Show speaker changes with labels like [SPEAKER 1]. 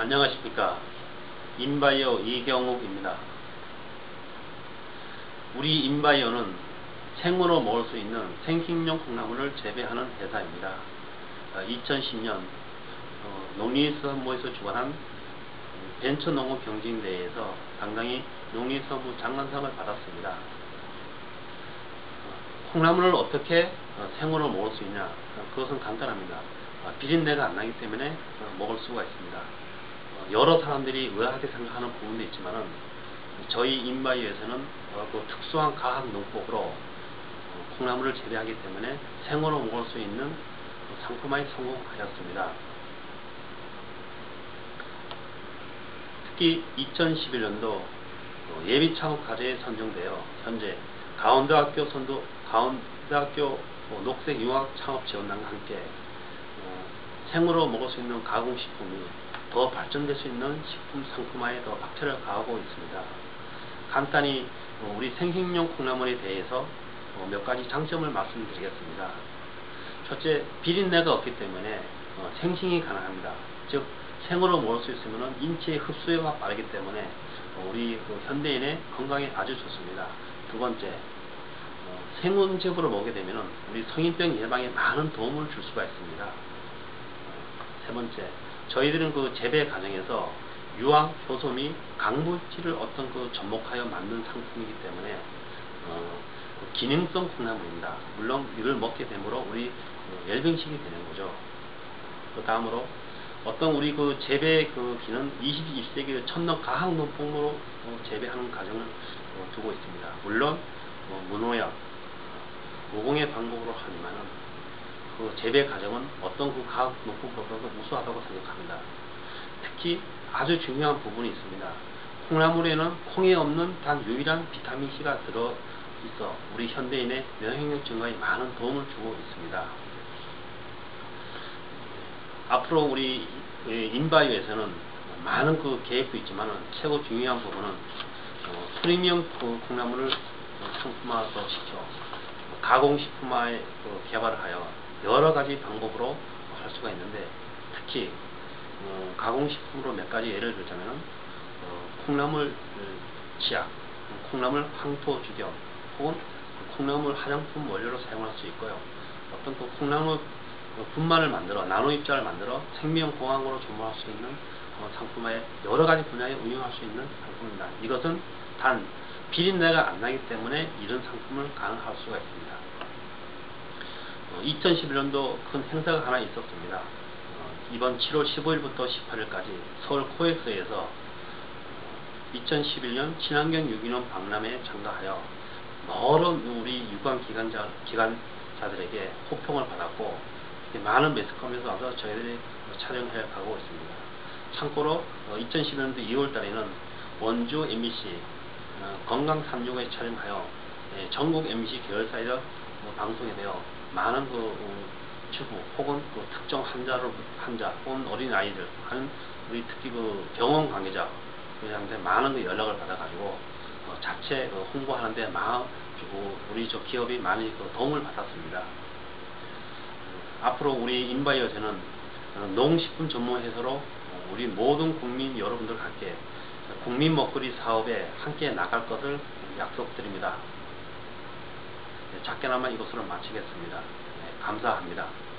[SPEAKER 1] 안녕하십니까? 인바이오 이경욱입니다. 우리 인바이오는 생으로 먹을 수 있는 생식용 콩나물을 재배하는 회사입니다. 2010년 어, 농림수산부에서 주관한 벤처농업 경진대회에서 당당히 농림수산부 장관상을 받았습니다. 콩나물을 어떻게 어, 생으로 먹을 수 있냐? 그것은 간단합니다. 어, 비린내가 안 나기 때문에 어, 먹을 수가 있습니다 여러 사람들이 의아하게 생각하는 부분도 있지만 저희 인바이에서는 그 특수한 과학 농법으로 콩나물을 재배하기 때문에 생으로 먹을 수 있는 상품화에 성공하였습니다. 특히 2011년도 예비 창업 과제에 선정되어 현재 가운데학교 선도 가운데학교 녹색 융합 창업 지원단과 함께 어, 생으로 먹을 수 있는 가공식품이 더 발전될 수 있는 식품 상품화에 더 박차를 가하고 있습니다. 간단히 어, 우리 생식용 콩나물에 대해서 어, 몇 가지 장점을 말씀드리겠습니다. 첫째, 비린내가 없기 때문에 생식이 가능합니다. 즉 생으로 먹을 수 있으면 인체의 흡수가 빠르기 때문에 우리 그 현대인의 건강에 아주 좋습니다. 두 번째, 생온즙으로 먹게 되면 우리 성인병 예방에 많은 도움을 줄 수가 있습니다. 세 번째, 저희들은 그 재배 과정에서 유황, 효소 및 강물질을 어떤 그 접목하여 만든 상품이기 때문에 어, 그 기능성 콩나물입니다. 물론 이를 먹게 되므로 우리 그 열병식이 되는 거죠. 그 다음으로 어떤 우리 그 재배 그 기는 21세기 천년 가학 농법으로 어, 재배하는 과정을 어, 두고 있습니다. 물론 어, 무농약, 무공의 방법으로 하지만은 그 재배 과정은 어떤 그 가학 농법보다도 우수하다고 생각합니다. 특히 아주 중요한 부분이 있습니다. 콩나물에는 콩에 없는 단 유일한 비타민C가 들어 있어 우리 현대인의 면역력 증가에 많은 도움을 주고 있습니다. 앞으로 우리 인바이오에서는 많은 그 계획도 있지만 최고 중요한 부분은 어, 프리미엄 그 콩나물을 상품화도 시켜 가공식품화에 그 개발을 하여 여러 가지 방법으로 할 수가 있는데 특히 어, 가공식품으로 몇 가지 예를 들자면 어, 콩나물 치약, 콩나물 황토 주경 혹은 콩나물 화장품 원료로 사용할 수 있고요. 어떤 그 콩나물 분말을 만들어 나노 입자를 만들어 생명공학으로 접목할 수 있는 어, 상품에 여러 가지 분야에 응용할 수 있는 상품입니다. 이것은 단 비린내가 안 나기 때문에 이런 상품을 가능할 수가 있습니다. 어, 2011년도 큰 행사가 하나 있었습니다. 어, 이번 7월 15일부터 18일까지 서울 코엑스에서 2011년 친환경 유기농 박람회에 참가하여 여러 우리 유관 기관자, 기관자들에게 호평을 받았고 많은 매스컴에서 와서 저희들이 촬영해 가고 있습니다. 참고로 2011년도 어, 2월 달에는 원주 MBC 어, 건강 365에 촬영하여 예, 전국 MBC 계열사에서 어, 방송이 되어 많은 그 주부 혹은 그 특정 환자로 환자 혹은 어린 아이들 하는 우리 특히 그 병원 관계자 그한테 많은 그 연락을 받아가지고 자체 그 홍보하는데 마음 우리 저 기업이 많이 그 도움을 받았습니다. 앞으로 우리 인바이어즈는 농식품 전문 회사로 우리 모든 국민 여러분들과 함께 국민 먹거리 사업에 함께 나갈 것을 약속드립니다. 네, 작게나마 이것으로 마치겠습니다. 네, 감사합니다.